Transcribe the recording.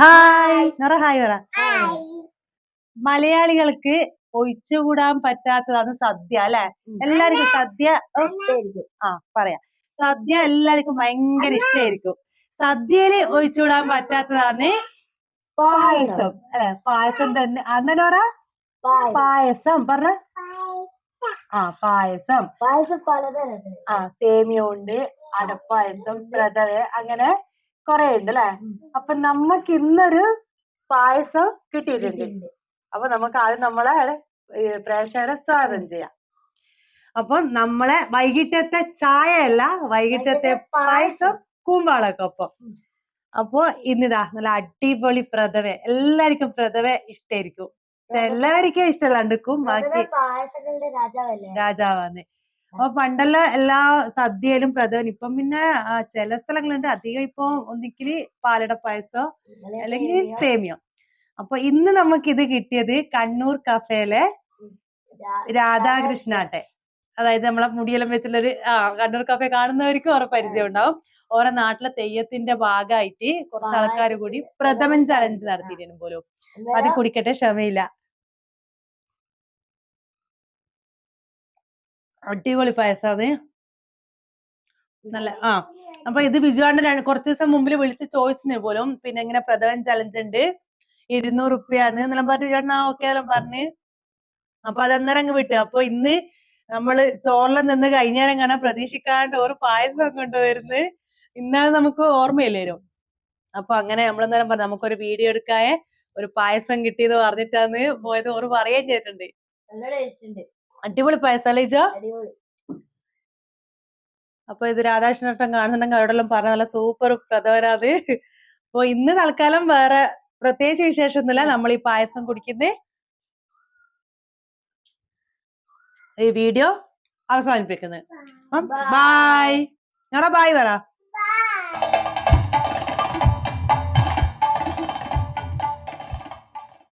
Hi. നിറ hi പറ. മലയാളികൾക്ക് ഒഴിച്ചുകൂടാൻ പറ്റാത്തതാണ് സദ്യ അല്ലെ? എല്ലാവർക്കും സദ്യ ആ പറയാം. സദ്യ എല്ലാവർക്കും ഭയങ്കര ഇഷ്ടമായിരിക്കും. സദ്യയിൽ ഒഴിച്ചുകൂടാൻ പറ്റാത്തതാണ് പായസം. അല്ലെ? പായസം തന്നെ. അങ്ങനെ പറ? പായസം. പറഞ്ഞ? ആ പായസം. പായസം പലതരം ആ സേമിയ ഉണ്ട് അടപ്പായസം പ്രഥവ അങ്ങനെ കൊറേ ഉണ്ട് അല്ലെ അപ്പൊ നമുക്ക് ഇന്നൊരു പായസം കിട്ടിയിട്ടുണ്ട്. അപ്പൊ നമുക്ക് ആദ്യം നമ്മളെ പ്രേക്ഷകരെ സ്വാഗതം ചെയ്യാം. അപ്പൊ നമ്മളെ വൈകിട്ടത്തെ ചായ അല്ല വൈകിട്ടത്തെ പായസം. കൂമ്പാളക്കൊപ്പം. അപ്പൊ ഇന്നിതാ നല്ല അടിപൊളി പ്രഥവ എല്ലാവർക്കും പ്രഥവ ഇഷ്ടായിരിക്കും. എല്ലാവർക്കും ഇഷ്ടമല്ലാണ്ടിക്കും ബാക്കി രാജാവാന്ന്. അപ്പൊ പണ്ടെല്ലാം എല്ലാ സദ്യയിലും പ്രധാനം. ഇപ്പം പിന്നെ ചില സ്ഥലങ്ങളുണ്ട് അധികം ഇപ്പൊ ഒന്നിക്കൽ പാലട പായസോ അല്ലെങ്കിൽ സേമിയോ. അപ്പൊ ഇന്ന് നമുക്ക് ഇത് കിട്ടിയത് കണ്ണൂർ കഫേലെ രാധാകൃഷ്ണാട്ടെ. അതായത് നമ്മളെ മുടിയെല്ലാം വെച്ചുള്ളൊരു ആ കണ്ണൂർ കഫേ കാണുന്നവർക്ക് ഓരോ പരിചയം ഉണ്ടാവും. ഓരോ നാട്ടിലെ തെയ്യത്തിന്റെ ഭാഗമായിട്ട് കുറച്ച് ആൾക്കാർ കൂടി പ്രഥമൻ ചലഞ്ച് നടത്തിയിരുന്നു പോലും. അത് കുടിക്കട്ടെ ക്ഷമയില്ല. അടിപൊളി പായസാണ് നല്ല ആ. അപ്പൊ ഇത് ബിജുവാണ്ട് കുറച്ച് ദിവസം മുമ്പിൽ വിളിച്ച് ചോദിച്ചിന് പോലും. പിന്നെ ഇങ്ങനെ പ്രഥമൻ ചലഞ്ച് ഉണ്ട് ഇരുന്നൂറ് റുപ്യാന്ന് എന്നെല്ലാം പറഞ്ഞു ചേട്ടൻ ആ ഓക്കെ എല്ലാം പറഞ്ഞ്. അപ്പൊ അതന്നേരം അങ്ങ് വിട്ടു. അപ്പൊ ഇന്ന് നമ്മൾ ചോറിലും നിന്ന് കഴിഞ്ഞേരം കാണാൻ പ്രതീക്ഷിക്കാണ്ട് ഒരു പായസം കൊണ്ടുവരുന്നത് ഇന്നാണ് നമുക്ക് ഓർമ്മയില്ലേരും അപ്പൊ അങ്ങനെ നമ്മളെന്നേരം പറഞ്ഞു നമുക്കൊരു വീഡിയോ എടുക്കായെ. ഒരു പായസം കിട്ടിയെന്ന് പറഞ്ഞിട്ടാന്ന് പോയത് ഓറ് പറയുകയും ചെയ്തിട്ടുണ്ട്. അടിപൊളി പായസം അല്ലേ ഇജോ അപ്പൊ ഇത് രാധാകൃഷ്ണൻ കാണുന്നുണ്ടെങ്കിൽ അവരോടെല്ലാം പറഞ്ഞ നല്ല സൂപ്പർ പ്രഥമനാത് അപ്പൊ ഇന്ന് തൽക്കാലം വേറെ പ്രത്യേകിച്ച് വിശേഷമൊന്നുമില്ല. നമ്മൾ ഈ പായസം കുടിക്കുന്നേ. ഈ വീഡിയോ അവസാനിപ്പിക്കുന്നത്. ബായ് ഞറ ബായ് പറ.